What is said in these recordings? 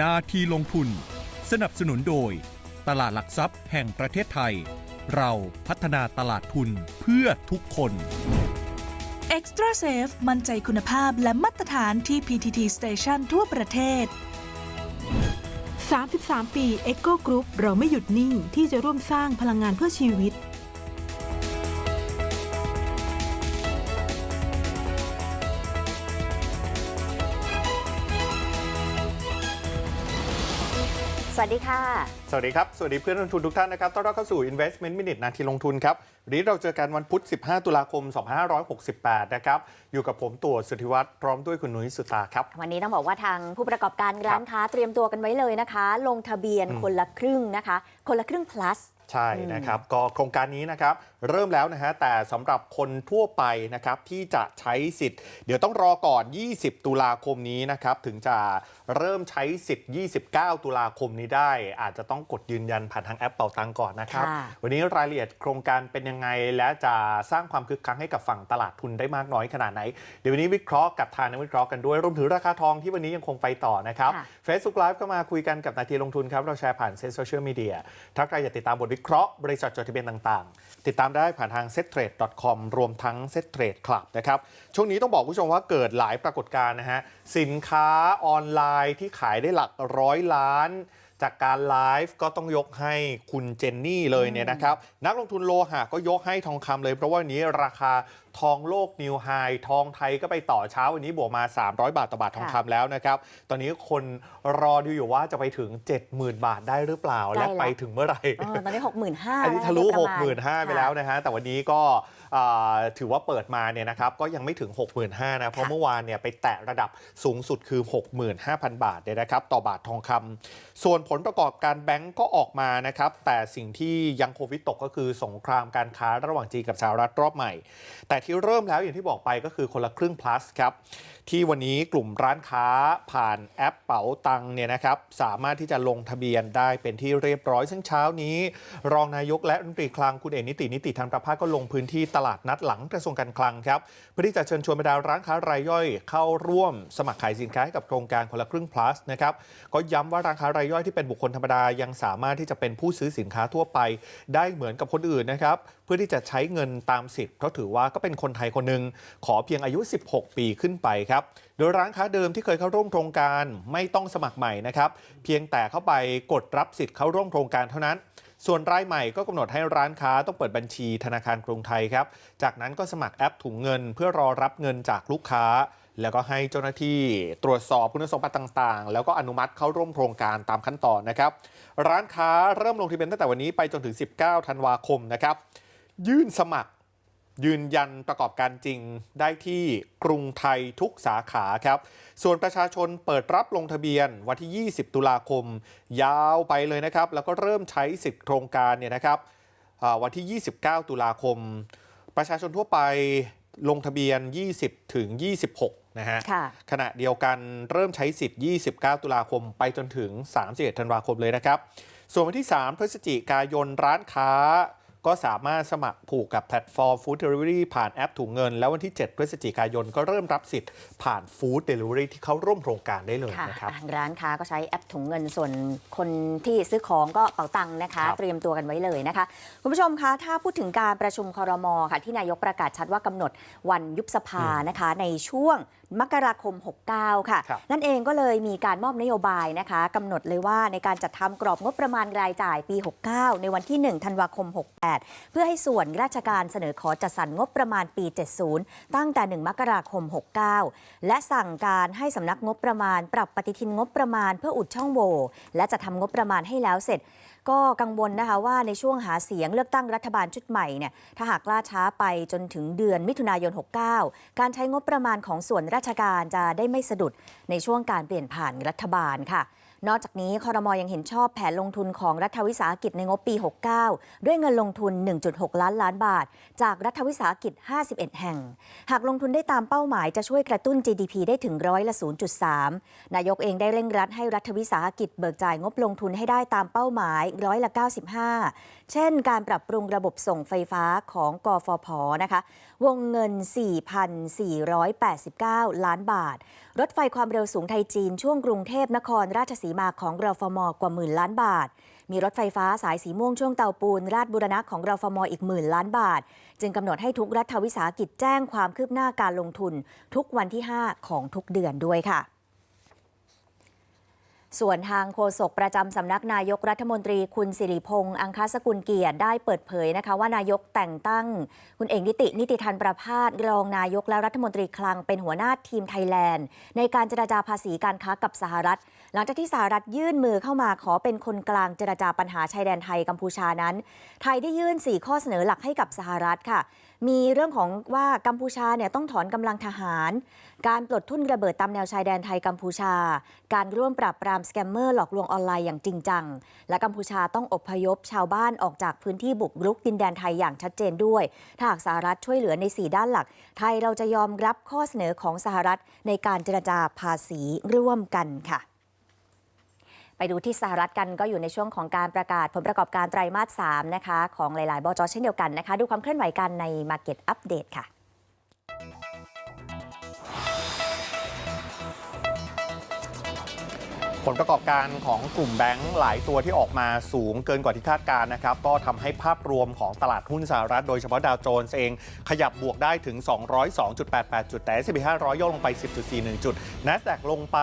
นาทีลงทุน สนับสนุนโดย ตลาดหลักทรัพย์แห่งประเทศไทย เราพัฒนาตลาดทุนเพื่อทุกคน Extra Safe มั่นใจคุณภาพและมาตรฐานที่ PTT Station ทั่วประเทศ 33 ปี Echo Group เราไม่หยุดนิ่งที่จะร่วมสร้างพลังงานเพื่อชีวิต วัสดีค่ะ สวัสดีครับ สวัสดีเพื่อนลงทุนทุกท่านนะครับ ต้อนรับเข้าสู่ Investment Minute นาทีลงทุนครับ วันนี้เราเจอกันวันพุธ 15 ตุลาคม 2568 นะครับ อยู่กับผมตัวสุทธิวัฒน์พร้อมด้วยคุณนุ้ยสุตาครับ วันนี้ต้องบอกว่าทางผู้ประกอบการร้านค้าเตรียมตัวกันไว้เลยนะคะ ลงทะเบียนอืมคนละครึ่งนะคะ คนละครึ่ง plus ใช่นะครับก็โครงการนี้นะครับเริ่มแล้วนะฮะแต่สำหรับคนทั่วไปนะครับที่จะใช้สิทธิ์ เดี๋ยวต้องรอก่อน 20 ตุลาคมนี้นะครับถึงจะเริ่มใช้สิทธิ์ 29 ตุลาคมนี้ได้ อาจจะต้องกดยืนยันผ่านทางแอปเป่าตังก่อนนะครับค่ะวันนี้รายละเอียดโครงการเป็นยังไง และจะสร้างความคึกคักให้กับฝั่งตลาดทุนได้มากน้อยขนาดไหน เดี๋ยววันนี้วิเคราะห์กับทางนักวิเคราะห์กันด้วยรวมถึงราคาทองที่วันนี้ยังคงไปต่อนะครับค่ะ Facebook Live ก็มาคุยกันกับนาทีลงทุนครับเราแชร์ผ่านเซ็ตโซเชียลมีเดียถ้าใครอยากติดตามบทวิเคราะห์บริษัทจดทะเบียนต่างๆ ติดตามได้ผ่านทาง settrade.com รวมทั้ง settrade club นะครับ ช่วงนี้ต้องบอกผู้ชมว่าเกิดหลายปรากฏการณ์นะฮะ สินค้าออนไลน์ที่ขายได้หลักร้อยล้าน จากการไลฟ์ก็ต้องยกให้คุณเจนนี่เลยเนี่ยนะครับ นักลงทุนโลหะก็ยกให้ทองคำเลย เพราะว่าวันนี้ราคาทองโลกนิวไฮทองไทยก็ไปต่อเช้าวันนี้บวกมา 300 บาทต่อบาททองคำแล้วนะครับ ตอนนี้คนรอดูอยู่ว่าจะไปถึง 70,000 บาทได้หรือเปล่าและใกล้ละไปถึงเมื่อไหร่เออตอนนี้ 65,000อันนี้ทะลุแล้วประมาณ65,000ไปแล้วนะฮะแต่วันนี้ก็อ่า ถือว่าเปิดมาเนี่ยนะครับก็ยังไม่ถึง 65,000นะเพราะค่ะเมื่อวานเนี่ยไปแตะระดับสูงสุดคือ 65,000 บาทเนี่ยนะครับต่อบาททองคำส่วนผลประกอบการแบงก์ก็ออกมานะครับแต่สิ่งที่ยังโควิดตกก็คือสงครามการค้าระหว่างจีนกับสหรัฐรอบใหม่ แต่ที่เริ่มแล้วอย่างที่บอกไปก็คือคนละครึ่ง plus ครับ ที่วันนี้กลุ่มร้านค้าผ่านแอปเป๋าตังเนี่ยนะครับสามารถที่จะลงทะเบียนได้เป็นที่เรียบร้อย ซึ่งเช้านี้ รองนายกและรัฐมนตรีคลังคุณเอกนิตินิติธรรมประภาก็ลงพื้นที่ตลาดนัดหลังกระทรวงการคลังครับเพื่อที่จะเชิญชวนบรรดาร้านค้ารายย่อย เข้าร่วมสมัครขายสินค้าให้กับโครงการคนละครึ่ง plus นะครับก็ย้ำว่าร้านค้ารายย่อยที่เป็นบุคคลธรรมดายังสามารถที่จะเป็นผู้ซื้อสินค้าทั่วไป ได้เหมือนกับคนอื่นนะครับเพื่อที่จะใช้เงินตามสิทธิ์เพราะถือว่าก็เป็นคนไทยคนหนึ่งขอเพียงอายุ 16 ปีขึ้นไปครับโดยร้านค้าเดิมที่เคยเข้าร่วมโครงการไม่ต้องสมัครใหม่นะครับ เพียงแต่เข้าไปกดรับสิทธิ์เข้าร่วมโครงการเท่านั้น ส่วนรายใหม่ก็กำหนดให้ร้านค้าต้องเปิดบัญชีธนาคารกรุงไทยครับ จากนั้นก็สมัครแอปถุงเงิน เพื่อรอรับเงินจากลูกค้า แล้วก็ให้เจ้าหน้าที่ตรวจสอบคุณสมบัติต่างๆ แล้วก็อนุมัติเข้าร่วมโครงการตามขั้นตอนนะครับ ร้านค้าเริ่มลงทะเบียนตั้งแต่วันนี้ไปจนถึง 19 ธันวาคมนะครับ ยื่นสมัคร ยืนยันประกอบการจริงได้ที่กรุงไทยทุกสาขาครับ ส่วนประชาชนเปิดรับลงทะเบียนวันที่ 20 ตุลาคม ยาวไปเลยนะครับ แล้วก็เริ่มใช้สิทธิ์โครงการเนี่ยนะครับอ่าวันที่ 29 ตุลาคม ประชาชนทั่วไปลงทะเบียน 20 ถึง 26 นะฮะค่ะขณะเดียวกันเริ่มใช้สิทธิ์ 29 ตุลาคมไปจนถึง 31 ธันวาคมเลยนะครับ ส่วนวันที่ 3 พฤศจิกายนร้านค้า ก็สามารถสมัครผูกกับแพลตฟอร์ม Food Delivery ผ่านแอปถุงเงิน แล้ววันที่ 7 พฤศจิกายนก็เริ่มรับสิทธิ์ผ่าน Food Delivery ที่เข้าร่วมโครงการได้เลยค่ะนะครับอะร้านค้าก็ใช้แอปถุงเงินส่วนคนที่ซื้อของก็เป๋าตังค์นะคะครับเตรียมตัวกันไว้เลยนะคะ คุณผู้ชมคะถ้าพูดถึงการประชุมครมค่ะที่นายกประกาศชัดว่ากำหนดวันยุบสภานะคะในช่วง มกราคม 69 ค่ะครับนั่นเองก็เลยมีการมอบนโยบายนะคะกำหนดเลยว่าในการจัดทำกรอบงบประมาณรายจ่ายปี 69 ในวันที่ 1 ธันวาคม 68 เพื่อให้ส่วนราชการเสนอขอจัดสรรงบประมาณปี 70 ตั้งแต่ 1 มกราคม 69 และสั่งการให้สำนักงบประมาณ ปรับปฏิทินงบประมาณเพื่ออุดช่องโหว่และจะทำงบประมาณให้แล้วเสร็จก็กังวลนะคะว่าในช่วงหาเสียงเลือกตั้งรัฐบาลชุดใหม่เนี่ยถ้าหากล่าช้าไปจนถึงเดือนมิถุนายน 69 การใช้งบประมาณของส่วนราชการจะได้ไม่สะดุดในช่วงการเปลี่ยนผ่านรัฐบาลค่ะ นอกจากนี้คอรมอยังเห็นชอบแผนลงทุนของรัฐวิสาหกิจในงบปี 69 ด้วยเงินลงทุน 1.6 ล้านล้านบาท จากรัฐวิสาหกิจ 51 แห่ง หากลงทุนได้ตามเป้าหมายจะช่วยกระตุ้น GDP ได้ถึงร้อยละ 0.3 นายกเองได้เร่งรัดให้รัฐวิสาหกิจเบิกจ่ายงบลงทุนให้ได้ตามเป้าหมายร้อยละ 95 เช่น การปรับปรุงระบบส่งไฟฟ้าของกฟผนะคะ วงเงิน 4,489 ล้านบาท รถไฟความเร็วสูงไทยจีนช่วงกรุงเทพนครราชสีมาของรฟมกว่าหมื่นล้านบาท มีรถไฟฟ้าสายสีม่วงช่วงเตาปูน ราชบุรณะของรฟมอีกหมื่นล้านบาท จึงกำหนดให้ทุกรัฐวิสาหกิจแจ้งความคืบหน้าการลงทุน ทุกวันที่ 5 ของทุกเดือนด้วยค่ะ ส่วนทางโฆษกประจำสำนักนายกรัฐมนตรีคุณสิริพงษ์อังคสกุลเกียรติได้เปิดเผยนะคะว่านายกแต่งตั้ง คุณเอกนิตินิติทันประพาสรองนายกและรัฐมนตรีคลังเป็นหัวหน้าทีมไทยแลนด์ ในการเจรจาภาษีการค้ากับสหรัฐ หลังจากที่สหรัฐยื่นมือเข้ามาขอเป็นคนกลางเจรจาปัญหาชายแดนไทยกัมพูชานั้น ไทยได้ยื่น 4 ข้อเสนอหลักให้กับสหรัฐค่ะ มีเรื่องของว่ากัมพูชาเนี่ยต้องถอนกำลังทหาร การปลดทุ่นระเบิดตามแนวชายแดนไทยกัมพูชา การร่วมปราบปรามสแกมเมอร์หลอกลวงออนไลน์อย่างจริงจัง และกัมพูชาต้องอพยพชาวบ้านออกจากพื้นที่บุกรุกดินแดนไทยอย่างชัดเจนด้วย ถ้าหากสหรัฐช่วยเหลือใน 4 ด้านหลัก ไทยเราจะยอมรับข้อเสนอของสหรัฐในการเจรจาภาษีร่วมกันค่ะ ไปดูที่สหรัฐกันก็อยู่ในช่วงของการประกาศผลประกอบการไตรมาส3นะคะของหลาย ๆ บจเช่นเดียวกันนะคะ ดูความเคลื่อนไหวกันใน Market Update ค่ะ ผลประกอบการของกลุ่มแบงก์หลายตัวที่ออกมาสูงเกินกว่าที่คาดการนะครับ ก็ทำให้ภาพรวมของตลาดหุ้นสหรัฐ โดยเฉพาะดาวโจนส์เอง ขยับบวกได้ถึง 202.88 จุดแต่ S&P 500 ย่อลงไป 10.41 จุด NASDAQ ลงไป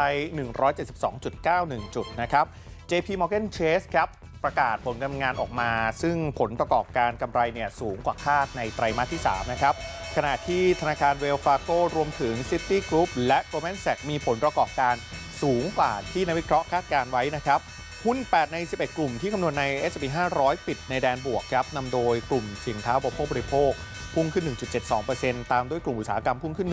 172.91 จุดนะครับ JP Morgan Chase ครับ ประกาศผลการดำเนินงานออกมา ซึ่งผลประกอบการกำไรเนี่ยสูงกว่าคาดในไตรมาสที่ 3 นะครับ ขณะที่ธนาคารเวลฟาโกรวมถึงซิตี้กรุ๊ปและโกลแมนแซกมีผลประกอบการสูงกว่าที่นักวิเคราะห์คาดการไว้นะครับหุ้น 8 ใน 11 กลุ่มที่คำนวณใน S&P 500 ปิดในแดนบวกครับนำโดยกลุ่มสินค้าบริโภคบริโภค พุ่งขึ้น 1.72%ตามด้วยกลุ่มอุตสาหกรรมพุ่งขึ้น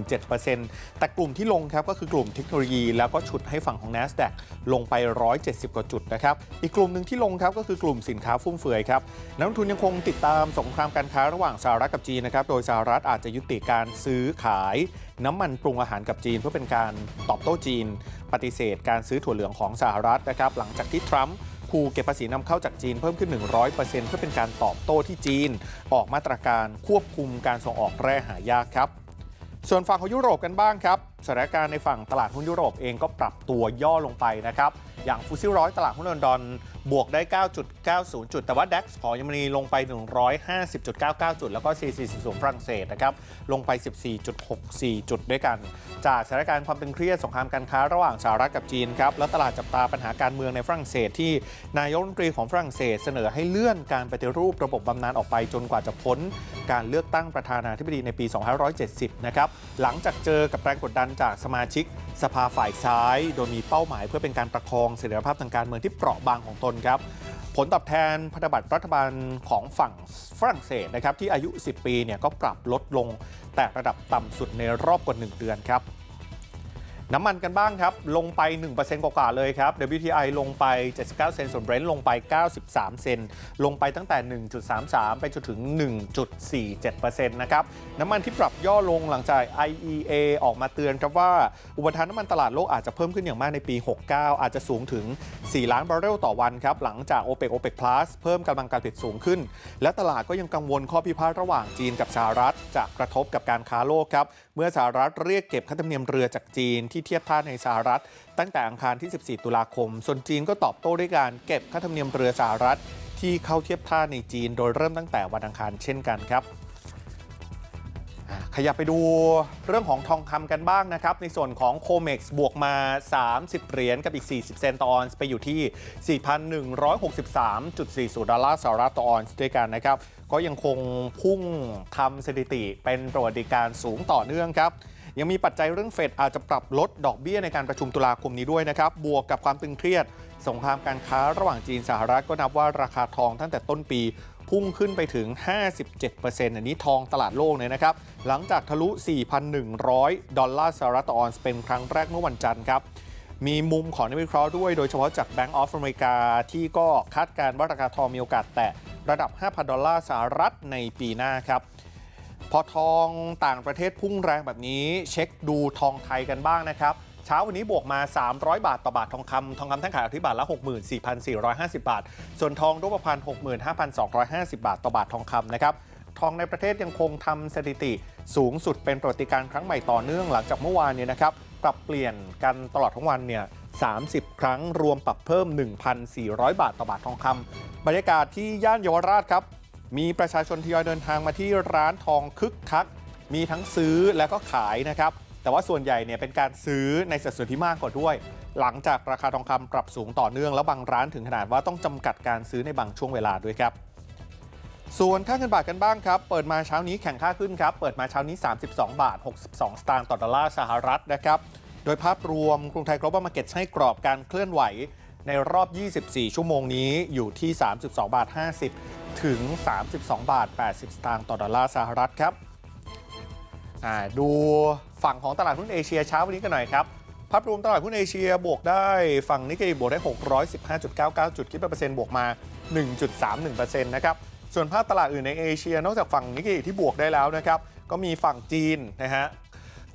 1.17%แต่กลุ่มที่ลงครับก็คือกลุ่มเทคโนโลยี แล้วก็ฉุดให้ฝั่งของ NASDAQ ลงไป 170 กว่าจุดนะครับ อีกกลุ่มหนึ่งที่ลงครับก็คือกลุ่มสินค้าฟุ่มเฟือยครับ นักลงทุนยังคงติดตามสงครามการค้าระหว่างสหรัฐกับจีนนะครับ โดยสหรัฐอาจจะยุติการซื้อขายน้ำมันปรุงอาหารกับจีน เพื่อเป็นการตอบโต้จีน ปฏิเสธการซื้อถั่วเหลืองของสหรัฐนะครับหลังจากที่ทรัมป์ คูเก็บภาษีนำเข้าจากจีนเพิ่มขึ้น 100%เพื่อเป็นการตอบโต้ที่จีน ออกมาตรการควบคุมการส่งออกแร่หายากครับ ส่วนฝั่งของยุโรปกันบ้างครับ สถานการณ์ในฝั่งตลาดหุ้นยุโรปเองก็ปรับตัวย่อลงไปนะครับ อย่างฟุตซี่ร้อยตลาดหุ้นลอนดอน บวกได้ 9.90 จุด แต่ว่า DAX ของเยอรมนีลงไป 150.99 จุด แล้วก็ CAC 40 ฝรั่งเศสนะครับ ลงไป 14.64 จุดด้วยกัน จากสถานการณ์ความตึงเครียดสงครามการค้าระหว่างสหรัฐกับจีนครับ และตลาดจับตาปัญหาการเมืองในฝรั่งเศสที่นายกรัฐมนตรีของฝรั่งเศส เสนอให้เลื่อนการปฏิรูประบบบำนาญออกไปจนกว่าจะพ้น การเลือกตั้งประธานาธิบดีในปี 2570 นะครับ หลังจากเจอกับแรงกดดันจากสมาชิก สภาฝ่ายซ้าย โดยมีเป้าหมายเพื่อเป็นการประคองเสถียรภาพทางการเมืองที่เปราะบางของตนครับ ผลตอบแทนพันธบัตรรัฐบาลของฝั่งฝรั่งเศสนะครับที่อายุ 10 ปีเนี่ยก็ปรับลดลงแต่ระดับต่ำสุดในรอบกว่า 1 เดือนครับ น้ำมันกันบ้างครับ ลงไป 1%กว่าๆเลยครับ WTI ลงไป 79 เซนต์ส่วน Brent ลงไป 93 เซนต์ลงไปตั้งแต่ 1.33 ไปจนถึง 1.47%นะครับ น้ำมันที่ปรับย่อลงหลังจาก IEA ออกมาเตือนครับว่า อุปทานน้ำมันตลาดโลกอาจจะเพิ่มขึ้นอย่างมากในปี 69 อาจจะสูงถึง 4 ล้านบาร์เรลต่อวันครับ หลังจาก OPEC OPEC Plus เพิ่มกำลังการผลิตสูงขึ้น และตลาดก็ยังกังวลข้อพิพาทระหว่างจีนกับสหรัฐจะกระทบกับการค้าโลกครับ เมื่อสหรัฐเรียกเก็บค่าธรรมเนียมเรือจากจีนที่เทียบท่าในสหรัฐ ตั้งแต่อังคารที่ 14 ตุลาคม ส่วนจีนก็ตอบโต้ด้วยการเก็บค่าธรรมเนียมเรือสหรัฐ ที่เข้าเทียบท่าในจีน โดยเริ่มตั้งแต่วันอังคารเช่นกันครับขยับไปดูเรื่องของทองคำกันบ้างนะครับ ในส่วนของโคเม็กซ์บวกมา 30 เหรียญกับอีก 40 เซนต์ต่อออนซ์ไปอยู่ที่ 4,163.40 ดอลลาร์สหรัฐต่อออนซ์ด้วยกันนะครับ ก็ยังคงพุ่งทำสถิติเป็นประวัติการ์สูงต่อเนื่องครับ ยังมีปัจจัยเรื่องเฟดอาจจะปรับลดดอกเบี้ยในการประชุมตุลาคมนี้ด้วยนะครับ บวกกับความตึงเครียด สงครามการค้าระหว่างจีนสหรัฐก็นับว่าราคาทองตั้งแต่ต้นปีพุ่งขึ้นไปถึง 57%อันนี้ทองตลาดโลกเนี่ยนะครับ หลังจากทะลุ 4,100 ดอลลาร์สหรัฐต่อออนซ์เป็นครั้งแรกเมื่อวันจันทร์ครับมีมุมของนักวิเคราะห์ด้วยโดยเฉพาะจาก Bank of America ที่ก็คาดการณ์ว่าราคาทองมีโอกาสแตะระดับ 5,000 ดอลลาร์สหรัฐในปีหน้าครับ พอทองต่างประเทศพุ่งแรงแบบนี้เช็คดูทองไทยกันบ้างนะครับ เช้าวันนี้บวกมา 300 บาทต่อบาททองคำทองคำแท่งขายอยู่ที่บาทละ 64,450 บาท ส่วนทองรูปพรรณ65,250 บาทต่อบาททองคำนะครับทองในประเทศยังคงทำสถิติสูงสุดเป็นประวัติการครั้งใหม่ต่อเนื่องหลังจากเมื่อวานเนี่ยนะครับปรับเปลี่ยนกันตลอดทั้งวันเนี่ย30 ครั้งรวมปรับเพิ่ม 1,400 บาทต่อบาททองคำบรรยากาศที่ย่านเยาวราชครับ มีประชาชนทยอยเดินทางมาที่ร้านทองคึกคัก มีทั้งซื้อและก็ขายนะครับ แต่ว่าส่วนใหญ่เนี่ยเป็นการซื้อในสัดส่วนที่มากกว่าด้วย หลังจากราคาทองคำปรับสูงต่อเนื่องแล้วบางร้านถึงขนาดว่าต้องจำกัดการซื้อในบางช่วงเวลาด้วยครับส่วนค่าเงินบาทกันบ้างครับ เปิดมาเช้านี้แข่งค่าขึ้นครับ เปิดมาเช้านี้ 32 บาท 62 สตางค์ต่อดอลลาร์สหรัฐนะครับ โดยภาพรวมกรุงไทย global market ให้กรอบการเคลื่อนไหวในรอบ 24 ชั่วโมงนี้อยู่ที่ 32 บาท 50 ถึง 32 บาท 80 สตางค์ต่อดอลลาร์สหรัฐครับดูฝั่งของตลาดหุ้นเอเชียเช้าวันนี้กันหน่อยครับภาพรวมตลาดหุ้นเอเชียบวกได้ฝั่งนิกเกอิบวกได้ 615.99 จุดคิดเป็นเปอร์เซ็นต์บวกมา 1.31%นะครับส่วนภาพตลาดอื่นในเอเชีย นอกจากฝั่งนิกเกอิที่บวกได้แล้วนะครับก็มีฝั่งจีนนะฮะ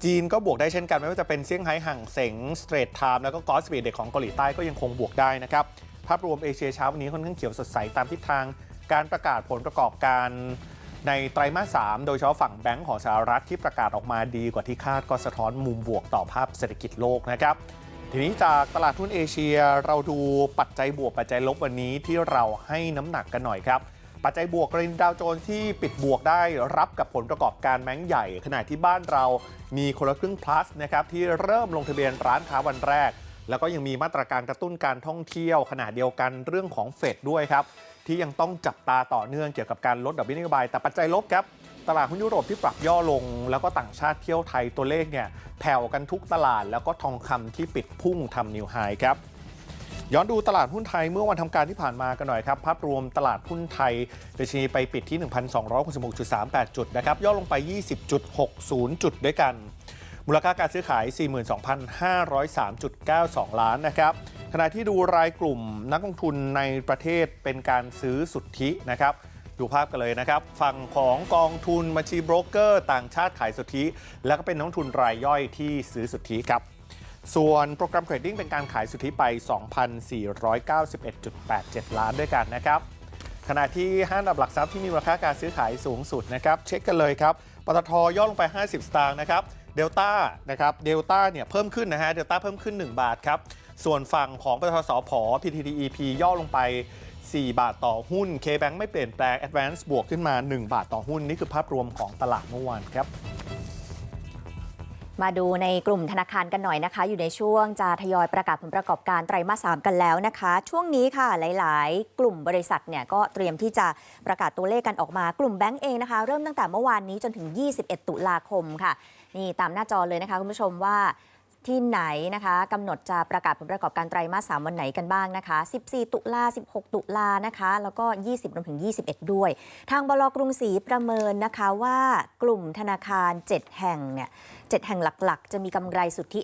จีนก็บวกได้เช่นกันไม่ว่าจะเป็นเซี่ยงไฮ้ห่างเสงสเตรทไทม์แล้วก็กอสปีเด็กของเกาหลีใต้ก็ยังคงบวกได้นะครับภาพรวมเอเชียเช้าวันนี้ค่อนข้างเขียวสดใสตามทิศทาง การประกาศผลประกอบการในไตรมาส3โดยเฉพาะฝั่งแบงก์ของสหรัฐที่ประกาศออกมาดีกว่าที่คาดก็สะท้อนมุมบวกต่อภาพเศรษฐกิจโลกนะครับ ทีนี้จากตลาดหุ้นเอเชียเราดูปัจจัยบวกปัจจัยลบวันนี้ที่เราให้น้ำหนักกันหน่อยครับ ปัจจัยบวกกรณีดาวโจนส์ที่ปิดบวกได้รับกับผลประกอบการแมงใหญ่ ขณะที่บ้านเรามีคนละครึ่ง plus นะครับที่เริ่มลงทะเบียนร้านค้าวันแรก แล้วก็ยังมีมาตรการกระตุ้นการท่องเที่ยวขณะเดียวกันเรื่องของเฟดด้วยครับ ที่ยังต้องจับตาต่อเนื่องเกี่ยวกับการลดดอกเบี้ยนโยบาย แต่ปัจจัยลบครับ ตลาดหุ้นยุโรปที่ปรับย่อลง แล้วก็ต่างชาติเที่ยวไทยตัวเลขเนี่ยแผ่วกันทุกตลาด แล้วก็ทองคำที่ปิดพุ่งทำนิวไฮครับย้อนดูตลาดหุ้นไทยเมื่อวันทำการที่ผ่านมากันหน่อยครับ ภาพรวมตลาดหุ้นไทยดัชนีไปปิดที่ 1,266.38 จุดนะครับ ย่อลงไป 20.60 จุดด้วยกัน มูลค่าการซื้อขาย 42,503.92 ล้านนะครับขณะที่ดูรายกลุ่มนักลงทุนในประเทศเป็นการซื้อสุทธินะครับดูภาพกันเลยนะครับ ฝั่งของกองทุนบัญชีโบรกเกอร์ ต่างชาติขายสุทธิ แล้วก็เป็นนักลงทุนรายย่อยที่ซื้อสุทธิครับ ส่วนโปรแกรมเทรดดิ้งเป็นการขายสุทธิไป 2,491.87 ล้านด้วยกันนะครับ ขณะที่ห้าอันดับหลักทรัพย์ที่มีมูลค่าการซื้อขายสูงสุดนะครับ เช็คกันเลยครับ ปตทย่อลงไป 50 สตางค์นะครับ เดลต้านะครับเดลต้าเนี่ยเพิ่มขึ้นนะฮะเดลต้าเพิ่มขึ้น 1 บาทครับ ส่วนฝั่งของปตทสพ PTTEP ย่อลงไป 4 บาทต่อหุ้น K-Bank ไม่เปลี่ยนแปลง Advance บวกขึ้นมา 1 บาทต่อหุ้น นี่คือภาพรวมของตลาดเมื่อวานครับ มาดูในกลุ่มธนาคารกันหน่อยนะคะ อยู่ในช่วงจะทยอยประกาศผลประกอบการไตรมาส3กันแล้วนะคะ ช่วงนี้ค่ะหลาย ๆ กลุ่มบริษัทเนี่ยก็เตรียมที่จะประกาศตัวเลขกันออกมากลุ่มแบงก์เองนะคะ เริ่มตั้งแต่เมื่อวานนี้จนถึง 21 ตุลาคมค่ะ นี่ตามหน้าจอเลยนะคะคุณผู้ชมว่าที่ไหนนะคะกำหนดจะประกาศผลประกอบการไตรมาส 3 วันไหนกันบ้างนะคะ 14 ตุลา 16 ตุลานะคะ แล้วก็ 20รวมถึง 21 ด้วย ทางบลกรุงศรีประเมินนะคะว่ากลุ่มธนาคาร 7 แห่งเนี่ย7 แห่งหลักๆ จะมีกำไรสุทธิ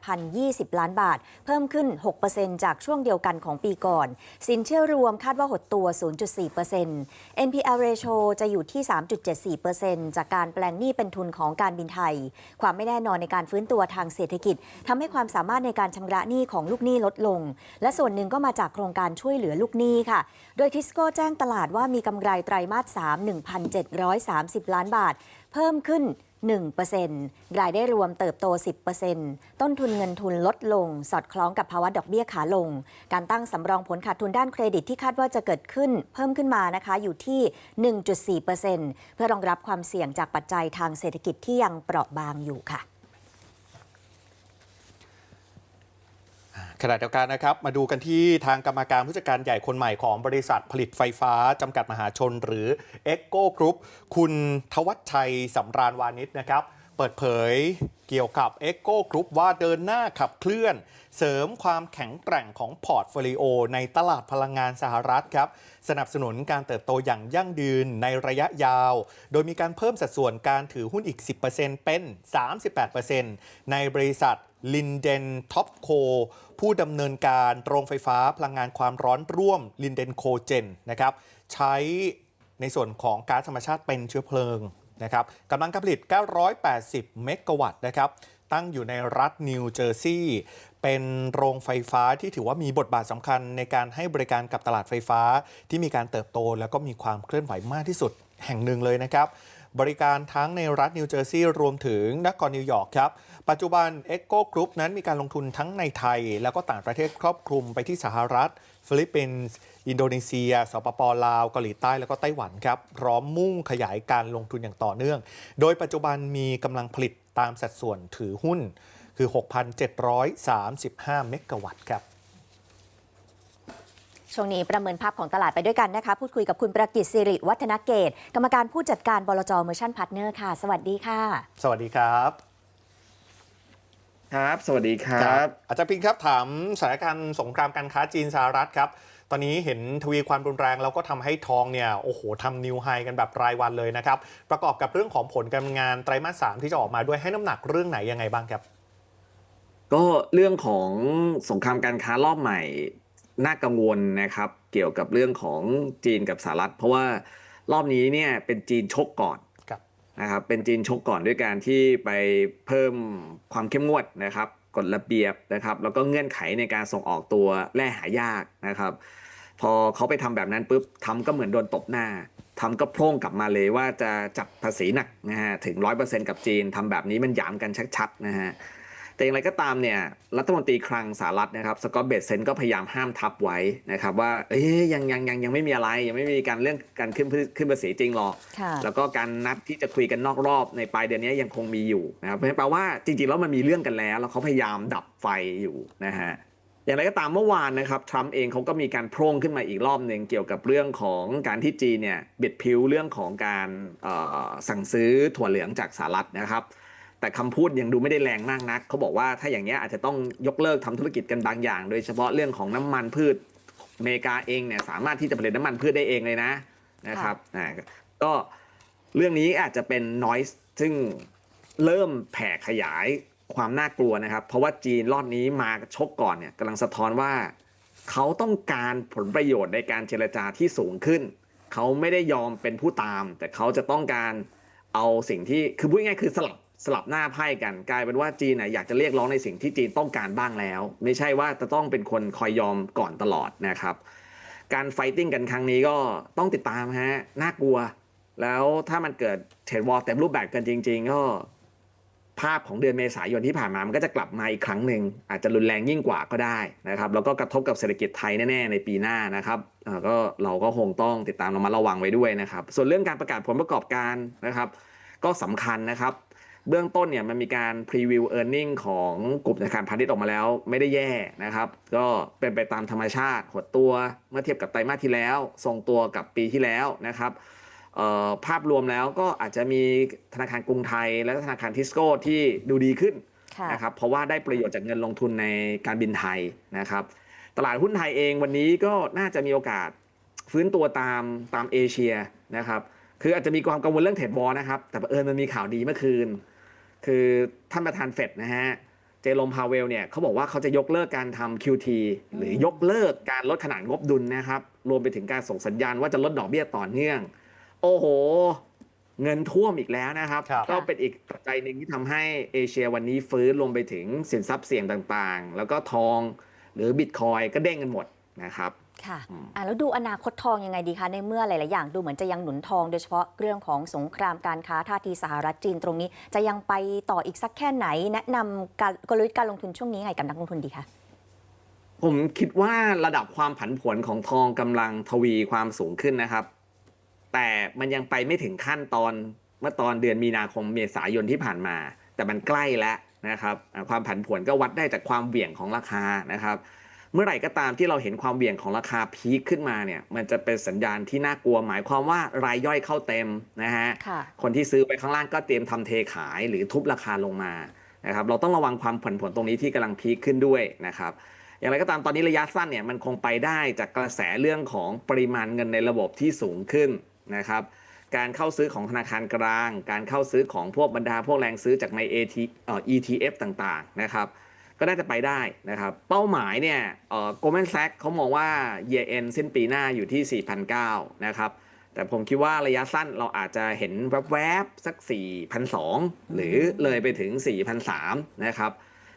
58,020 ล้านบาท เพิ่มขึ้น 6%จากช่วงเดียวกันของปีก่อน สินเชื่อรวมคาดว่าหดตัว 0.4% NPL ratio จะอยู่ที่ 3.74%จากการแปลงหนี้เป็นทุนของการบินไทย ความไม่แน่นอนในการฟื้นตัวทางเศรษฐกิจทำให้ความสามารถในการชำระหนี้ของลูกหนี้ลดลง และส่วนหนึ่งก็มาจากโครงการช่วยเหลือลูกหนี้ค่ะ โดยทิสโก้แจ้งตลาดว่ามีกำไรไตรมาส 3 1,730 ล้านบาท เพิ่มขึ้น 1%รายได้รวมเติบโต 10%ต้นทุนเงินทุนลดลง สอดคล้องกับภาวะดอกเบี้ยขาลง การตั้งสำรองผลขาดทุนด้านเครดิตที่คาดว่าจะเกิดขึ้นเพิ่มขึ้นมานะคะอยู่ที่ 1.4%เพื่อรองรับความเสี่ยงจากปัจจัยทางเศรษฐกิจที่ยังเปราะบางอยู่ค่ะ ขณะเดียวกันนะครับ มาดูกันที่ทางกรรมการผู้จัดการใหญ่คนใหม่ของบริษัทผลิตไฟฟ้า จำกัดมหาชนหรือ e c o Group คุณทวัชชัยสำราญวานิชนะครับ เปิดเผยเกี่ยวกับ e c o Group ว่าเดินหน้าขับเคลื่อน เสริมความแข็งแกร่งของพอร์ตโฟลิโอในตลาดพลังงานสหรัฐครับ สนับสนุนการเติบโตอย่างยั่งยืนในระยะยาว โดยมีการเพิ่มสัดส่วนการถือหุ้นอีก 10%เป็น 38%ในบริษัทลินเดนท็อปโคผู้ดำเนินการโรงไฟฟ้าพลังงานความร้อนร่วมลินเดนโคเจนนะครับใช้ในส่วนของก๊าซธรรมชาติเป็นเชื้อเพลิง นะครับกำลังการผลิต 980 เมกะวัตต์นะครับตั้งอยู่ในรัฐนิวเจอร์ซีย์เป็นโรงไฟฟ้าที่ถือว่ามีบทบาทสำคัญในการให้บริการกับตลาดไฟฟ้า ที่มีการเติบโตแล้วก็มีความเคลื่อนไหวมากที่สุดแห่งหนึ่งเลยนะครับ บริการทั้งในรัฐนิวเจอร์ซีย์รวมถึงนครนิวยอร์กครับ ปัจจุบัน Echo Group นั้นมีการลงทุนทั้งในไทย แล้วก็ต่างประเทศครอบคลุมไปที่สหรัฐ ฟิลิปปินส์อินโดนีเซียสปปลาวเกาหลีใต้แล้วก็ไต้หวันครับพร้อมมุ่งขยายการลงทุนอย่างต่อเนื่อง โดยปัจจุบันมีกำลังผลิตตามสัดส่วนถือหุ้นคือ 6,735 เมกะวัตต์ครับช่วงนี้ประเมินภาพของตลาดไปด้วยกันนะคะ พูดคุยกับคุณประกิตสิริวัฒนเกต กรรมการผู้จัดการบลจเมอร์ชั่นพาร์ทเนอร์ค่ะ สวัสดีค่ะ สวัสดีครับ ครับ สวัสดีครับ อาจารย์พิงค์ครับถามสถานการณ์สงครามการค้าจีนสหรัฐครับ ตอนนี้เห็นทวีความรุนแรงแล้วก็ทำให้ทองเนี่ยโอ้โหทำนิวไฮกันแบบรายวันเลยนะครับ ประกอบกับเรื่องของผลการงานไตรมาสสามที่จะออกมาด้วยให้น้ำหนักเรื่องไหนยังไงบ้างครับ ก็เรื่องของสงครามการค้ารอบใหม่น่ากังวลนะครับ เกี่ยวกับเรื่องของจีนกับสหรัฐ เพราะว่ารอบนี้เนี่ยเป็นจีนชกก่อนครับ นะครับเป็นจีนชกก่อนด้วยการที่ไปเพิ่มความเข้มงวดนะครับกฎระเบียบนะครับ แล้วก็เงื่อนไขในการส่งออกตัวแร่หายากนะครับ พอเขาไปทำแบบนั้นปุ๊บทำก็เหมือนโดนตบหน้าทำก็โพ่งกลับมาเลยว่าจะจับภาษีหนักนะฮะถึง 100%กับจีนทำแบบนี้มันหยามกันชัดๆนะฮะ แต่อย่างไรก็ตามเนี่ยรัฐมนตรีคลังสหรัฐนะครับสกอตเบตเซนก็พยายามห้ามทับไว้นะครับว่าเอ้ยยังยังยังยังไม่มีอะไร ยังไม่มีการเรื่องการขึ้นขึ้นภาษีจริงหรอกค่ะแล้วก็การนัดที่จะคุยกันนอกรอบในปลายเดือนนี้ยังคงมีอยู่นะครับเพราะฉะนั้นแปลว่าจริงๆแล้วมันมีเรื่องกันแล้ว แล้วเขาพยายามดับไฟอยู่นะฮะอย่างไรก็ตามเมื่อวานนะครับทรัมป์เองเขาก็มีการโพร่งขึ้นมาอีกรอบหนึ่งเกี่ยวกับเรื่องของการที่จีนเนี่ยบิดผิวเรื่องของการเอ่อสั่งซื้อถั่วเหลืองจากสหรัฐนะครับ แต่คำพูดยังดูไม่ได้แรงมากนัก เขาบอกว่าถ้าอย่างเงี้ยอาจจะต้องยกเลิกทำธุรกิจกันบางอย่าง โดยเฉพาะเรื่องของน้ำมันพืชอเมริกาเองเนี่ยสามารถที่จะผลิตน้ำมันพืชได้เองเลยนะนะครับอ่าก็เรื่องนี้อาจจะเป็น noise ซึ่งเริ่มแผ่ขยายความน่ากลัวนะครับ เพราะว่าจีนรอบนี้มาชกก่อนเนี่ยกำลังสะท้อนว่า เขาต้องการผลประโยชน์ในการเจรจาที่สูงขึ้น เขาไม่ได้ยอมเป็นผู้ตาม แต่เขาจะต้องการเอาสิ่งที่คือพูดง่ายๆคือสลับ สลับหน้าไพ่กันกลายเป็นว่าจีนน่ะอยากจะเรียกร้องในสิ่งที่จีนต้องการบ้างแล้ว ไม่ใช่ว่าจะต้องเป็นคนคอยยอมก่อนตลอดนะครับ การไฟติ้งกันครั้งนี้ก็ต้องติดตามฮะน่ากลัว แล้วถ้ามันเกิดเทรดวอลเต็มรูปแบบกันจริง ๆ ก็ภาพของเดือนเมษายนที่ผ่านมา มันก็จะกลับมาอีกครั้งหนึ่งอาจจะรุนแรงยิ่งกว่าก็ได้นะครับ แล้วก็กระทบกับเศรษฐกิจไทยแน่ๆในปีหน้านะครับก็เราก็คงต้องติดตามระมัดระวังไว้ด้วยนะครับ ส่วนเรื่องการประกาศผลประกอบการนะครับ ก็สำคัญนะครับ เบื้องต้นเนี่ยมันมีการพรีวิวเออร์เน็งของกลุ่มธนาคารพาณิชย์ออกมาแล้วไม่ได้แย่นะครับ ก็เป็นไปตามธรรมชาติหดตัวเมื่อเทียบกับไตรมาสที่แล้ว ทรงตัวกับปีที่แล้วนะครับเอ่อภาพรวมแล้วก็อาจจะมีธนาคารกรุงไทย และธนาคารทิสโก้ที่ดูดีขึ้นค่ะนะครับเพราะว่าได้ประโยชน์จากเงินลงทุนในการบินไทยนะครับ ตลาดหุ้นไทยเองวันนี้ก็น่าจะมีโอกาสฟื้นตัวตามตามเอเชียนะครับคืออาจจะมีความกังวลเรื่องเทรดวอลนะครับ แต่บังเอิญมันมีข่าวดีเมื่อคืน คือท่านประธานเฟดนะฮะเจโรมพาเวลเนี่ยเขาบอกว่าเขาจะยกเลิกการทำ QT หรือยกเลิกการลดขนาดงบดุลนะครับ รวมไปถึงการส่งสัญญาณว่าจะลดดอกเบี้ยต่อเนื่อง โอ้โห เงินท่วมอีกแล้วนะครับ ครับ ก็เป็นอีกปัจจัยหนึ่งที่ทำให้เอเชียวันนี้ฟื้นรวมไปถึงสินทรัพย์เสี่ยงต่างๆ แล้วก็ทองหรือบิตคอยก็เด้งกันหมดนะครับ ค่ะอืมอะแล้วดูอนาคตทองยังไงดีคะ ในเมื่อหลาย ๆ อย่างดูเหมือนจะยังหนุนทอง โดยเฉพาะเรื่องของสงครามการค้าท่าทีสหรัฐจีนตรงนี้ จะยังไปต่ออีกสักแค่ไหน แนะนำการกลยุทธ์การลงทุนช่วงนี้ไงกับนักลงทุนดีคะผมคิดว่าระดับความผันผวนของทองกำลังทวีความสูงขึ้นนะครับ แต่มันยังไปไม่ถึงขั้นตอนเมื่อตอนเดือนมีนาคมเมษายนที่ผ่านมา แต่มันใกล้แล้วนะครับอ่าความผันผวนก็วัดได้จากความเหวี่ยงของราคานะครับ เมื่อไหร่ก็ตามที่เราเห็นความเหวี่ยงของราคาพีคขึ้นมาเนี่ยมันจะเป็นสัญญาณที่น่ากลัวหมายความว่ารายย่อยเข้าเต็มนะฮะค่ะคนที่ซื้อไปข้างล่างก็เตรียมทำเทขายหรือทุบราคาลงมานะครับเราต้องระวังความผันผวนตรงนี้ที่กำลังพีคขึ้นด้วยนะครับอย่างไรก็ตามตอนนี้ระยะสั้นเนี่ยมันคงไปได้จากกระแสเรื่องของปริมาณเงินในระบบที่สูงขึ้นนะครับการเข้าซื้อของธนาคารกลาง การเข้าซื้อของพวกบรรดาพวกแรงซื้อจากใน AT เอ่อ ETF ต่างๆนะครับ ก็น่าจะไปได้นะครับ เป้าหมายเนี่ยเอ่อ Goldman Sachs เขามองว่า year end สิ้นปีหน้าอยู่ที่4,900นะครับแต่ผมคิดว่าระยะสั้นเราอาจจะเห็นแวบๆสัก4,200หรือเลยไปถึง4,300นะครับ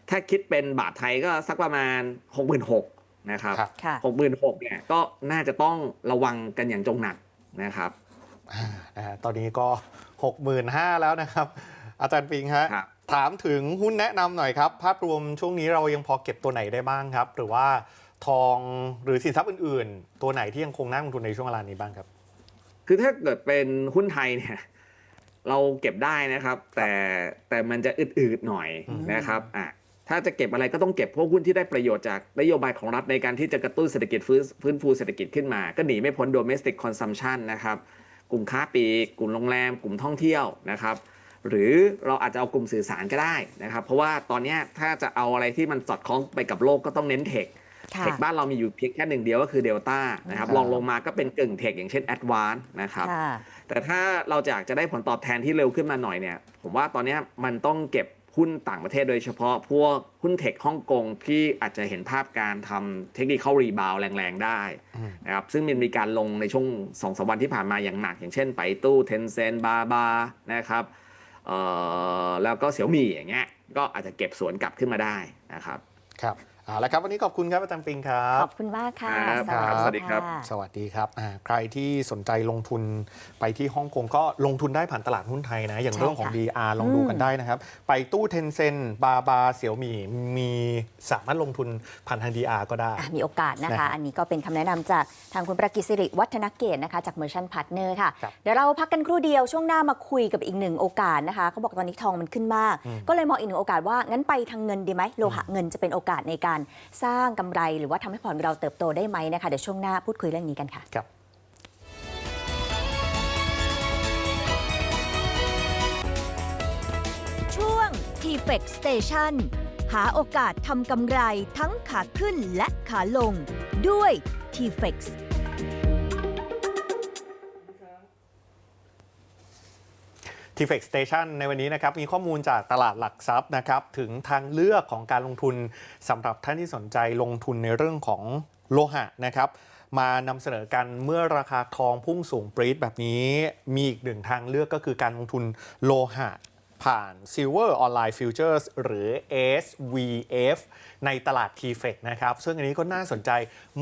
ถ้าคิดเป็นบาทไทยก็สักประมาณ 66,000นะครับครับค่ะ66,000เนี่ยก็น่าจะต้องระวังกันอย่างจงหนักนะครับอ่านะฮะตอนนี้ก็ 65,000 แล้วนะครับ อาจารย์ปิงฮะครับ ถามถึงหุ้นแนะนำหน่อยครับ ภาพรวมช่วงนี้เรายังพอเก็บตัวไหนได้บ้างครับ หรือว่าทองหรือสินทรัพย์อื่น ๆ ตัวไหนที่ยังคงน่าลงทุนในช่วงเวลานี้บ้างครับ คือถ้าเกิดเป็นหุ้นไทยเนี่ยเราเก็บได้นะครับ แต่แต่มันจะอืดๆหน่อยอืมนะครับอะถ้าจะเก็บอะไรก็ต้องเก็บพวกหุ้นที่ได้ประโยชน์จากนโยบายของรัฐในการที่จะกระตุ้นเศรษฐกิจฟื้นฟื้นฟูเศรษฐกิจขึ้นมา ก็หนีไม่พ้น domestic consumption นะครับ กลุ่มค้าปลีกกลุ่มโรงแรม กลุ่มท่องเที่ยวนะครับ หรือเราอาจจะเอากลุ่มสื่อสารก็ได้นะครับ เพราะว่าตอนเนี้ยถ้าจะเอาอะไรที่มันสอดคล้องไปกับโลกก็ต้องเน้นเทคค่ะเทคบ้านเรามีอยู่เพียงแค่หนึ่งเดียวก็คือเดลต้านะครับครับลองลงมาก็เป็นกึ่งเทคอย่างเช่น a d v a n c e นะครับค่ะแต่ถ้าเราอยากจะได้ผลตอบแทนที่เร็วขึ้นมาหน่อยเนี่ย ผมว่าตอนเนี้ยมันต้องเก็บหุ้นต่างประเทศโดยเฉพาะพวกหุ้นเทคฮ่องกงที่อาจจะเห็นภาพการทำเทคนิครีบาวแรงๆ ได้อืมนะครับซึ่งมันมีการลงในช่วง2อสวันที่ผ่านมาอย่างหนัก อย่างเช่นไปตู้เทนเซนบาบานะครับเอ่อ แล้วก็เสี่ยวมี่อย่างเงี้ยก็อาจจะเก็บสวนกลับขึ้นมาได้นะครับครับ เอาละครับวันนี้ขอบคุณครับอาจารย์ปิงครัขบอบคุณมากค่ะครับสวัสดีครับะสวัสดีครับอ่าใครที่สนใจลงทุนไปที่ฮ่องกงก็ลงทุนได้ผ่านตลาดหุ้นไทยนะ อย่างใช่เรื่องของค่ะ DR ลองดูกันได้นะครับ ไปตู้เทนเซนบาบาเสี่ยวมีมีสามารถลงทุนผ่านทาง DR ก็ได้อะมีโอกาสนะนะครัคะบอันนี้ก็เป็นคำแนะนำจากทางคุณประกิตสิริวัฒนเกตนะคะจาก Merchant Partner ค่ะครับเดี๋ยวเราพักกันครู่เดียวช่วงหน้ามาคุยกับอีกหนึ่งโอกาสนะคะเขาบอกตอนนี้ทองมันขึ้นมาก ก็เลยมองอีกหนึ่งโอกาสว่างั้นไปทางเงินดีไหมโลหะเงินจะเป็นโอกาสในการสร้างกำไร หรือว่าทำให้พอร์ตเราเติบโตได้ไหมนะคะเดี๋ยวช่วงหน้าพูดคุยเรื่องนี้กันค่ะครับช่วง t f e x Station หาโอกาสทำกำไรทั้งขาขึ้นและขาลงด้วย t f e x t f e x Station ในวันนี้นะครับมีข้อมูลจากตลาดหลักทรัพย์นะครับถึงทางเลือกของการลงทุนสำหรับท่านที่สนใจลงทุนในเรื่องของโลหะนะครับมานำเสนอกันเมื่อราคาทองพุ่งสูงปรี๊ดแบบนี้ มีอีกหนึ่งทางเลือกก็คือการลงทุนโลหะ ผ่าน Silver Online Futures หรือ SVF ในตลาด t f e c นะครับ ซึ่งอันนี้ก็น่าสนใจ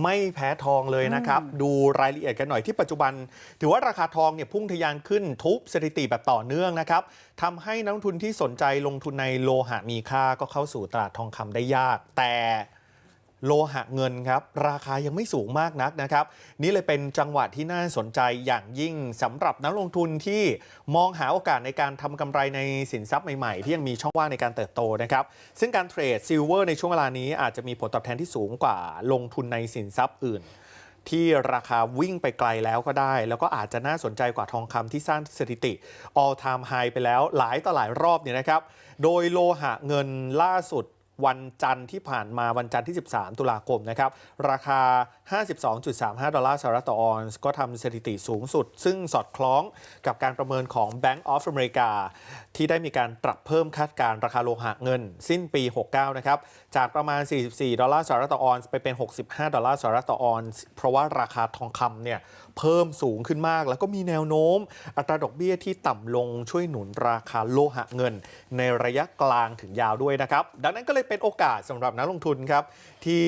ไม่แพ้ทองเลยนะครับ ดูรายละเอียดกันหน่อยที่ปัจจุบัน ถือว่าราคาทองเนี่ยพุ่งทะยานขึ้นทุบสถิติแบบต่อเนื่องนะครับทำให้นักลงทุนที่สนใจลงทุนในโลหะมีค่าก็เข้าสู่ตลาดทองคำได้ยาก แต่ โลหะเงินครับราคายังไม่สูงมากนักนะครับ นี่เลยเป็นจังหวะที่น่าสนใจอย่างยิ่งสำหรับนักลงทุนที่มองหาโอกาสในการทำกำไรในสินทรัพย์ใหม่ๆ ที่ยังมีช่องว่างในการเติบโตนะครับ ซึ่งการเทรดซิลเวอร์ในช่วงเวลานี้อาจจะมีผลตอบแทนที่สูงกว่าลงทุนในสินทรัพย์อื่น ที่ราคาวิ่งไปไกลแล้วก็ได้ แล้วก็อาจจะน่าสนใจกว่าทองคำที่สร้างสถิติ all time high ไปแล้วหลายต่อหลายรอบเนี่ยนะครับ โดยโลหะเงินล่าสุด วันจันทร์ที่ผ่านมาวันจันทร์ที่ 13 ตุลาคมนะครับ ราคา 52.35 ดอลลาร์สหรัฐต่อออนซ์ก็ทำสถิติสูงสุด ซึ่งสอดคล้องกับการประเมินของ Bank of America ที่ได้มีการปรับเพิ่มคาดการราคาโลหะเงิน สิ้นปี 69 นะครับ จากประมาณ 44 ดอลลาร์สหรัฐต่อออนซ์ไปเป็น 65 ดอลลาร์สหรัฐต่อออนซ์เพราะว่าราคาทองคำเนี่ย เพิ่มสูงขึ้นมาก แล้วก็มีแนวโน้ม อัตราดอกเบี้ยที่ต่ำลงช่วยหนุนราคาโลหะเงิน ในระยะกลางถึงยาวด้วยนะครับ ดังนั้นก็เลยเป็นโอกาสสำหรับนักลงทุนครับ ที่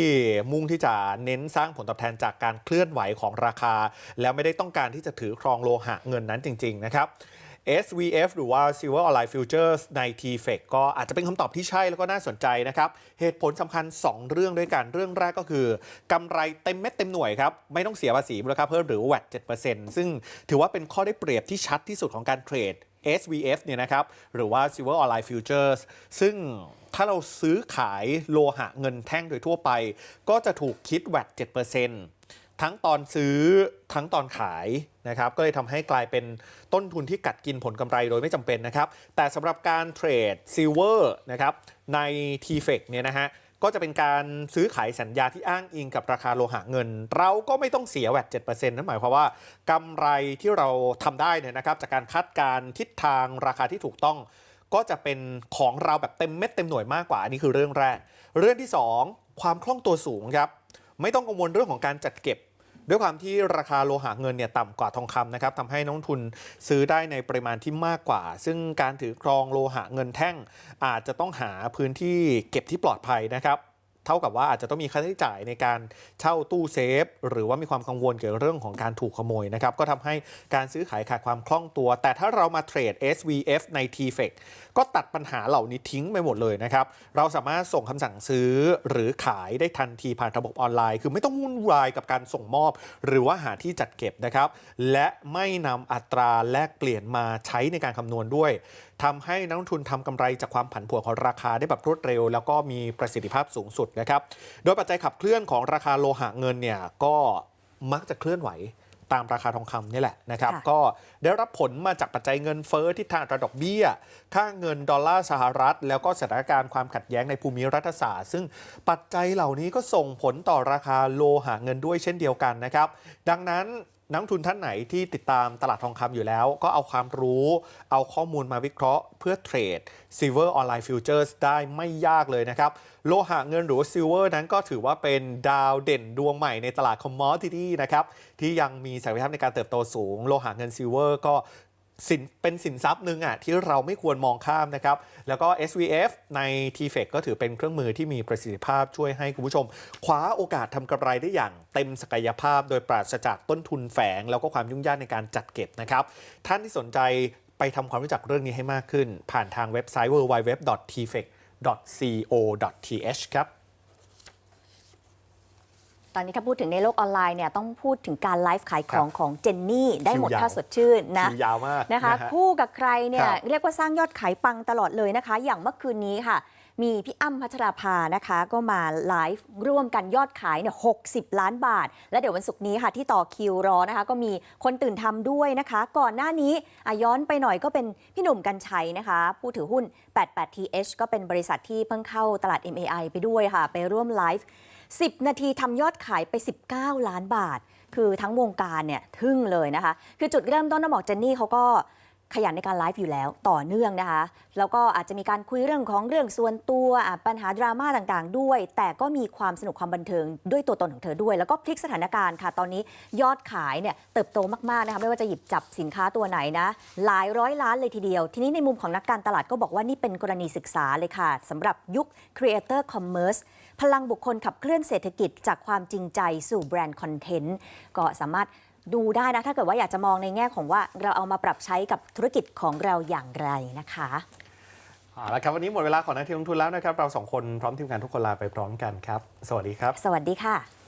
มุ่งที่จะเน้นสร้างผลตอบแทนจากการเคลื่อนไหวของราคา แล้วไม่ได้ต้องการที่จะถือครองโลหะเงินนั้นจริง ๆ นะครับ SVF หรือว่า Silver Online Futures ใน TFEC ก็อาจจะเป็นคำตอบที่ใช่แล้วก็น่าสนใจนะครับ เหตุผลสำคัญ 2 เรื่องด้วยกัน เรื่องแรกก็คือกำไรเต็มเม็ดเต็มหน่วยครับ ไม่ต้องเสียภาษีมูลค่าเพิ่มหรือ VAT 7%ซึ่งถือว่าเป็นข้อได้เปรียบที่ชัดที่สุดของการเทรด SVF เนี่ยนะครับ หรือว่า Silver Online Futures ซึ่งถ้าเราซื้อขายโลหะเงินแท่งโดยทั่วไป ก็จะถูกคิด VAT 7% ทั้งตอนซื้อทั้งตอนขายนะครับก็เลยทำให้กลายเป็นต้นทุนที่กัดกินผลกำไรโดยไม่จำเป็นนะครับ แต่สำหรับการเทรดซิลเวอร์นะครับใน t f e c เนี่ยนะฮะก็จะเป็นการซื้อขายสัญญาที่อ้างอิงกับราคาโลหะเงิน เราก็ไม่ต้องเสียแวด7%นั่นหมายความว่ากำไรที่เราทำได้เนี่ยนะครับ จากการคาดการณ์ทิศทางราคาที่ถูกต้อง ก็จะเป็นของเราแบบเต็มเม็ดเต็มหน่วยมากกว่า อันนี้คือเรื่องแรก เรื่องที่ 2 ความคล่องตัวสูงครับ ไม่ต้องกังวลเรื่องของการจัดเก็บ ด้วยความที่ราคาโลหะเงินเนี่ยต่ำกว่าทองคำนะครับทำให้นักลงทุนซื้อได้ในปริมาณที่มากกว่า ซึ่งการถือครองโลหะเงินแท่ง อาจจะต้องหาพื้นที่เก็บที่ปลอดภัยนะครับ เท่ากับว่าอาจจะต้องมีค่าใช้จ่ายในการเช่าตู้เซฟ หรือว่ามีความกังวลเกี่ยวกับเรื่องของการถูกขโมยนะครับ ก็ทำให้การซื้อขายขาดความคล่องตัว แต่ถ้าเรามาเทรด SVF ใน T FEX ก็ตัดปัญหาเหล่านี้ทิ้งไปหมดเลยนะครับ เราสามารถส่งคำสั่งซื้อหรือขายได้ทันทีผ่านระบบออนไลน์ คือไม่ต้องวุ่นวายกับการส่งมอบ หรือว่าหาที่จัดเก็บนะครับ และไม่นำอัตราแลกเปลี่ยนมาใช้ในการคำนวณด้วย ทำให้นักลงทุนทำกำไรจากความผันผวนของราคาได้แบบรวดเร็ว แล้วก็มีประสิทธิภาพสูงสุดนะครับ โดยปัจจัยขับเคลื่อนของราคาโลหะเงินเนี่ยก็มักจะเคลื่อนไหวตามราคาทองคำนี่แหละนะครับค่ะก็ได้รับผลมาจากปัจจัยเงินเฟ้อที่ทางอัตราดอกเบี้ย ค่าเงินดอลลาร์สหรัฐ แล้วก็สถานการณ์ความขัดแย้งในภูมิรัฐศาสตร์ ซึ่งปัจจัยเหล่านี้ก็ส่งผลต่อราคาโลหะเงินด้วยเช่นเดียวกันนะครับ ดังนั้น นักทุนท่านไหนที่ติดตามตลาดทองคำอยู่แล้ว ก็เอาความรู้ เอาข้อมูลมาวิเคราะห์ เพื่อเทรด Silver Online Futures ได้ไม่ยากเลยนะครับ โลหะเงินหรือ Silver นั้นก็ถือว่าเป็นดาวเด่นดวงใหม่ในตลาด Commodity นะครับ ที่ยังมีศักยภาพในการเติบโตสูง โลหะเงิน Silver ก็ สินเป็นสินทรัพย์หนึ่งอะที่เราไม่ควรมองข้ามนะครับ แล้วก็ SVF ใน t f e c ก็ถือเป็นเครื่องมือที่มีประสิทธิภาพช่วยให้คุณผู้ชม คว้าโอกาสทำกำไรได้อย่างเต็มศักยภาพ โดยปราศจากต้นทุนแฝง แล้วก็ความยุ่งยากในการจัดเก็บนะครับ ท่านที่สนใจไปทำความรู้จักเรื่องนี้ให้มากขึ้น ผ่านทางเว็บไซต์ www.tfec.co.th ครับ ตอนนี้ถ้าพูดถึงในโลกออนไลน์เนี่ยต้องพูดถึงการไลฟ์ขายของครับของเจนนี่ ได้หมดคิวยาวถ้าสดชื่นนะคิวยาวมากนะคะนะฮะคู่กับใครเนี่ยครับเรียกว่าสร้างยอดขายปังตลอดเลยนะคะ อย่างเมื่อคืนนี้ค่ะ มีพี่อ้ำพัชราภานะคะ ก็มาไลฟ์ร่วมกันยอดขายเนี่ย60ล้านบาท และเดี๋ยววันศุกร์นี้ค่ะที่ต่อคิวรอนะคะ ก็มีคนตื่นทำด้วยนะคะ ก่อนหน้านี้อะย้อนไปหน่อยก็เป็นพี่หนุ่มกัญชัยนะคะผู้ถือหุ้น 88th ก็เป็นบริษัทที่เพิ่งเข้าตลาด MAI ไปด้วยค่ะ ไปร่วมไลฟ์ 10 นาทีทำยอดขายไป 19 ล้านบาท คือทั้งวงการเนี่ยทึ่งเลยนะคะ คือจุดเริ่มต้นต้องบอกเจนนี่เขาก็ขยันในการไลฟ์อยู่แล้วต่อเนื่องนะคะ แล้วก็อาจจะมีการคุยเรื่องของเรื่องส่วนตัวปัญหาดราม่าต่างๆ ด้วย แต่ก็มีความสนุกความบันเทิงด้วยตัวตนของเธอด้วย แล้วก็พลิกสถานการณ์ค่ะ ตอนนี้ยอดขายเนี่ยเติบโตมากๆนะคะไม่ว่าจะหยิบจับสินค้าตัวไหนนะ หลายร้อยล้านเลยทีเดียว ทีนี้ในมุมของนักการตลาดก็บอกว่านี่เป็นกรณีศึกษาเลยค่ะสำหรับยุค Creator Commerce พลังบุคคลขับเคลื่อนเศรษฐกิจจากความจริงใจสู่แบรนด์คอนเทนต์ก็สามารถดูได้นะ ถ้าเกิดว่าอยากจะมองในแง่ของว่าเราเอามาปรับใช้กับธุรกิจของเราอย่างไรนะคะเอาละครับวันนี้หมดเวลาของนักเที่ยวลงทุนแล้วนะครับ เราสองคนพร้อมทีมงานทุกคนลาไปพร้อมกันครับ สวัสดีครับ สวัสดีค่ะ